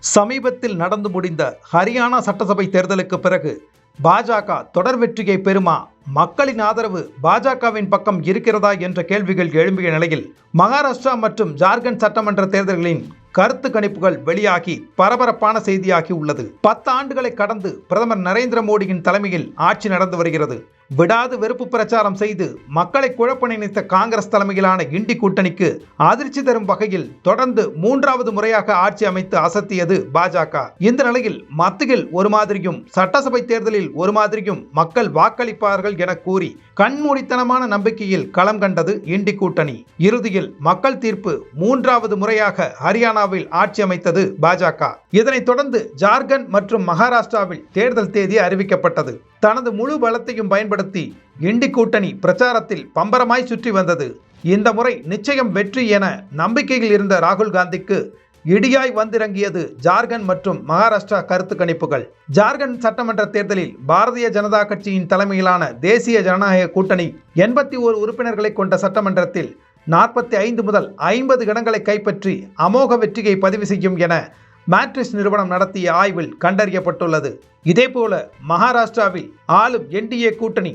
சமீபத்தில் நடந்து முடிந்த ஹரியானா சட்டசபை தேர்தலுக்கு பிறகு பாஜக தொடர் வெற்றியை பெறுமா? மக்களின் ஆதரவு பாஜகவின் பக்கம் இருக்கிறதா? என்ற கேள்விகள் எழும்பிய நிலையில் மகாராஷ்டிரா மற்றும் ஜார்க்கண்ட் சட்டமன்ற தேர்தல்களின் கருத்து கணிப்புகள் வெளியாகி பரபரப்பான செய்தியாகி உள்ளது. பத்து ஆண்டுகளை கடந்து பிரதமர் நரேந்திர மோடியின் தலைமையில் ஆட்சி நடந்து வருகிறது. விடாது வெறுப்பு பிரச்சாரம் செய்து மக்களை குழப்ப நினைத்த காங்கிரஸ் தலைமையிலான இண்டி கூட்டணிக்கு அதிர்ச்சி தரும் வகையில் தொடர்ந்து மூன்றாவது முறையாக ஆட்சி அமைத்து அசத்தியது பாஜக. இந்த நிலையில் மத்தியில் ஒரு மாதிரியும் சட்டசபை தேர்தலில் ஒரு மாதிரியும் மக்கள் வாக்களிப்பார்கள் என கூறி கண்மூடித்தனமான நம்பிக்கையில் களம் கண்டது இண்டி கூட்டணி. இறுதியில் மக்கள் தீர்ப்பு மூன்றாவது முறையாக ஹரியானாவில் ஆட்சி அமைத்தது பாஜக. இதனைத் தொடர்ந்து ஜார்க்கண்ட் மற்றும் மகாராஷ்டிராவில் தேர்தல் தேதி அறிவிக்கப்பட்டது. தனது முழு பலத்தையும் பயன்படுத்தி பயன்படுத்தி கிண்டி கூட்டணி பிரச்சாரத்தில் பம்பரமாய் சுற்றி வந்தது. இந்த முறை நிச்சயம் வெற்றி என நம்பிக்கையில் இருந்த ராகுல் காந்திக்கு இடியாய் வந்திறங்கியது ஜார்க்கண்ட் மற்றும் மகாராஷ்டிரா கருத்து கணிப்புகள். ஜார்க்கண்ட் சட்டமன்ற தேர்தலில் பாரதிய ஜனதா கட்சியின் தலைமையிலான தேசிய ஜனநாயக கூட்டணி எண்பத்தி ஓரு உறுப்பினர்களை கொண்ட சட்டமன்றத்தில் நாற்பத்தி ஐந்து முதல் ஐம்பது இடங்களை கைப்பற்றி அமோக வெற்றியை பதிவு செய்யும் என மேட்ரிஸ் நிறுவனம் நடத்திய ஆய்வில் கண்டறியப்பட்டுள்ளது. இதேபோல மகாராஷ்டிராவில் ஆளும் என்டிஏ கூட்டணி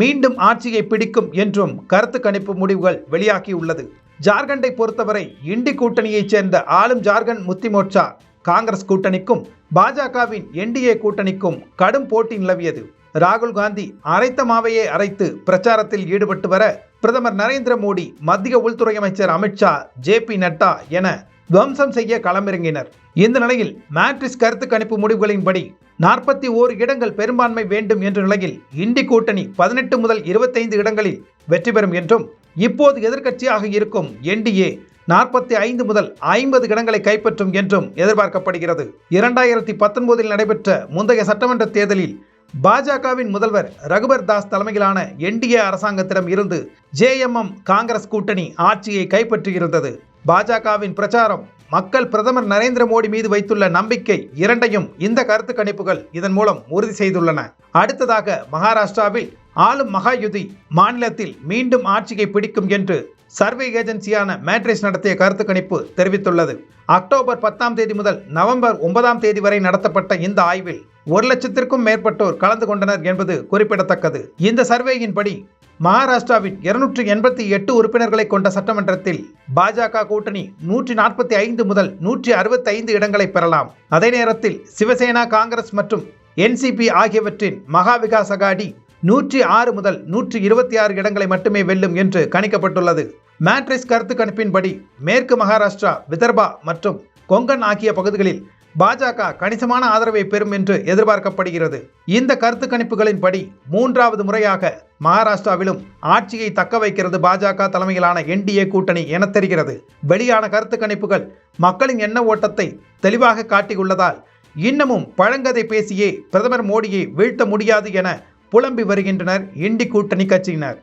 மீண்டும் ஆட்சியை பிடிக்கும் என்றும் கருத்து கணிப்பு முடிவுகள் வெளியாகியுள்ளது. ஜார்க்கண்டை பொறுத்தவரை இண்டி கூட்டணியைச் சேர்ந்த ஆளும் ஜார்க்கண்ட் முத்திமோர்ச்சா காங்கிரஸ் கூட்டணிக்கும் பாஜகவின் என்டிஏ கூட்டணிக்கும் கடும் போட்டி நிலவியது. ராகுல் காந்தி அரைத்த மாவையே அரைத்து பிரச்சாரத்தில் ஈடுபட்டு வர பிரதமர் நரேந்திர மோடி மத்திய உள்துறை அமைச்சர் அமித்ஷா ஜே பி நட்டா என துவம்சம் செய்ய களமிறங்கினர். இந்த நிலையில் மேட்ரிஸ் கருத்து கணிப்பு முடிவுகளின்படி நாற்பத்தி ஓரு இடங்கள் பெரும்பான்மை வேண்டும் என்ற நிலையில் இண்டி கூட்டணி பதினெட்டு முதல் இருபத்தைந்து இடங்களில் வெற்றி பெறும் என்றும் இப்போது எதிர்க்கட்சியாக இருக்கும் என்டிஏ நாற்பத்தி ஐந்து முதல் ஐம்பது இடங்களை கைப்பற்றும் என்றும் எதிர்பார்க்கப்படுகிறது. இரண்டாயிரத்தி பத்தொன்பதில் நடைபெற்ற முந்தைய சட்டமன்ற தேர்தலில் பாஜகவின் முதல்வர் ரகுபர் தாஸ் தலைமையிலான என்டிஏ அரசாங்கத்திடம் இருந்து ஜேஎம்எம் காங்கிரஸ் கூட்டணி ஆட்சியை கைப்பற்றியிருந்தது. பாஜகவின் பிரச்சாரம். மக்கள் பிரதமர் நரேந்திர மோடி மீது வைத்துள்ள நம்பிக்கை இரண்டையும் இந்த கருத்து கணிப்புகள் இதன் மூலம் உறுதி செய்துள்ளன. அடுத்ததாக மகாராஷ்டிராவில் ஆளும் மகாயுதி மாநிலத்தில் மீண்டும் ஆட்சியை பிடிக்கும் என்று சர்வே ஏஜென்சியான மேட்ரிஸ் நடத்திய கருத்து கணிப்பு தெரிவித்துள்ளது. அக்டோபர் பத்தாம் தேதி முதல் நவம்பர் ஒன்பதாம் தேதி வரை நடத்தப்பட்ட இந்த ஆய்வில் ஒரு லட்சத்திற்கும் மேற்பட்டோர் கலந்து கொண்டனர் என்பது குறிப்பிடத்தக்கது. இந்த சர்வேயின்படி மகாராஷ்டிராவின் இருநூற்றி எண்பத்தி எட்டு உறுப்பினர்களை கொண்ட சட்டமன்றத்தில் பாஜக கூட்டணி நூற்றி நாற்பத்தி ஐந்து முதல் நூற்றி அறுபத்தி ஐந்து இடங்களை பெறலாம். அதே நேரத்தில் சிவசேனா காங்கிரஸ் மற்றும் என்சிபி ஆகியவற்றின் மகா விகாஸ் அகாடி நூற்றி ஆறு முதல் நூற்றி இருபத்தி ஆறு இடங்களை மட்டுமே வெல்லும் என்று கணிக்கப்பட்டுள்ளது. மேட்ரிஸ் கருத்து கணிப்பின்படி மேற்கு மகாராஷ்டிரா விதர்பா மற்றும் கொங்கன் ஆகிய பகுதிகளில் பாஜக கணிசமான ஆதரவை பெறும் என்று எதிர்பார்க்கப்படுகிறது. இந்த கருத்து கணிப்புகளின்படி மூன்றாவது முறையாக மகாராஷ்டிராவிலும் ஆட்சியை தக்க வைக்கிறது பாஜக தலைமையிலான என்டிஏ கூட்டணி என தெரிகிறது. வெளியான கருத்து கணிப்புகள் மக்களின் எண்ண ஓட்டத்தை தெளிவாக காட்டியுள்ளதால் இன்னமும் பழங்கதை பேசியே பிரதமர் மோடியை வீழ்த்த முடியாது என புலம்பி வருகின்றனர் இண்டி கூட்டணி கட்சியினர்.